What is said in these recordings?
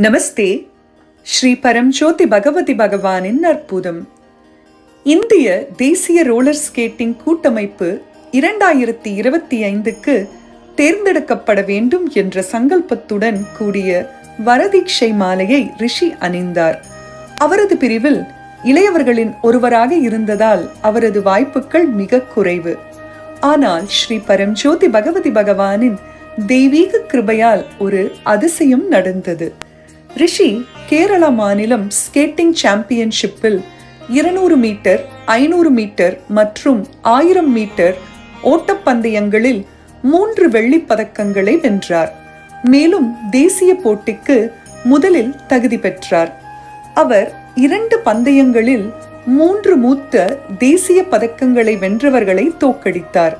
நமஸ்தே. ஸ்ரீ பரம்ஜோதி பகவதி பகவானின் அற்புதம். இந்திய தேசிய ரோலர் ஸ்கேட்டிங் கூட்டமைப்பு இரண்டாயிரத்தி இருபத்தி ஐந்துக்கு தேர்ந்தெடுக்கப்பட வேண்டும் என்ற சங்கல்பத்துடன் கூடிய வரதீட்சை மாலையை ரிஷி அணிந்தார். அவரது பிரிவில் இளையவர்களின் ஒருவராக இருந்ததால் அவரது வாய்ப்புகள் மிக குறைவு. ஆனால் ஸ்ரீ பரம்ஜோதி பகவதி பகவானின் தெய்வீக கிருபையால் ஒரு அதிசயம் நடந்தது. ரிஷி கேரளா மாநிலம் ஸ்கேட்டிங் சாம்பியன்ஷிப்பில் இருநூறு மீட்டர் ஐநூறு மீட்டர் மற்றும் ஆயிரம் மீட்டர் ஓட்டப்பந்தயங்களில் மூன்று வெள்ளிப் பதக்கங்களை வென்றார். மேலும் தேசிய போட்டிக்கு முதலில் தகுதி பெற்றார். அவர் இரண்டு பந்தயங்களில் மூன்று மூத்த தேசிய பதக்கங்களை வென்றவர்களை தோக்கடித்தார்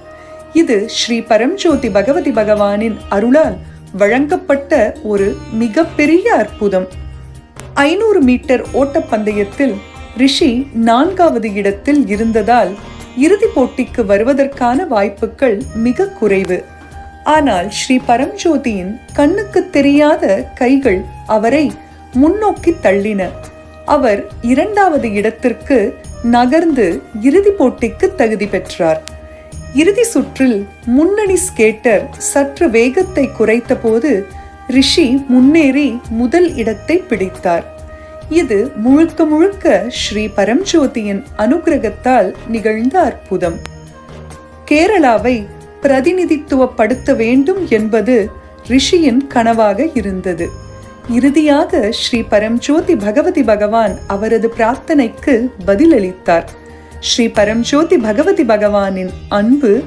இது ஸ்ரீ பரம்ஜோதி பகவதி பகவானின் அருளால் வழங்கப்பட்ட ஒரு மிகப்பெரிய அற்புதம். ஐநூறு மீட்டர் ஓட்டப்பந்தயத்தில் ரிஷி நான்காவது இடத்தில் இருந்ததால் இறுதிப் போட்டிக்கு வருவதற்கான வாய்ப்புகள் மிக குறைவு. ஆனால் ஸ்ரீ பரம்ஜோதியின் கண்ணுக்கு தெரியாத கைகள் அவரை முன்னோக்கி தள்ளின. அவர் இரண்டாவது இடத்திற்கு நகர்ந்து இறுதிப் போட்டிக்கு தகுதி பெற்றார். இறுதி சுற்றில் முன்னணி ஸ்கேட்டர் சற்று வேகத்தை குறைத்தபோது ரிஷி முன்னேறி முதல் இடத்தை பிடித்தார். இது முழுக்க முழுக்க ஸ்ரீ பரம்ஜோதியின் அனுகிரகத்தால் நிகழ்ந்த அற்புதம். கேரளாவை பிரதிநிதித்துவப்படுத்த வேண்டும் என்பது ரிஷியின் கனவாக இருந்தது. இறுதியாக ஸ்ரீ பரம்ஜோதி பகவதி பகவான் அவரது பிரார்த்தனைக்கு பதிலளித்தார். ஸ்ரீ பரம்ஜோதி பகவதி பகவானின் அன்பு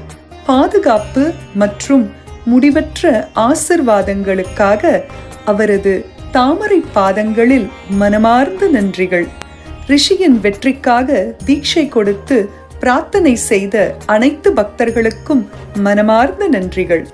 பாதுகாப்பு மற்றும் முடிவற்ற ஆசிர்வாதங்களுக்காக அவரது தாமரை பாதங்களில் மனமார்ந்த நன்றிகள். ரிஷியின் வெற்றிக்காக தீட்சை கொடுத்து பிரார்த்தனை செய்த அனைத்து பக்தர்களுக்கும் மனமார்ந்த நன்றிகள்.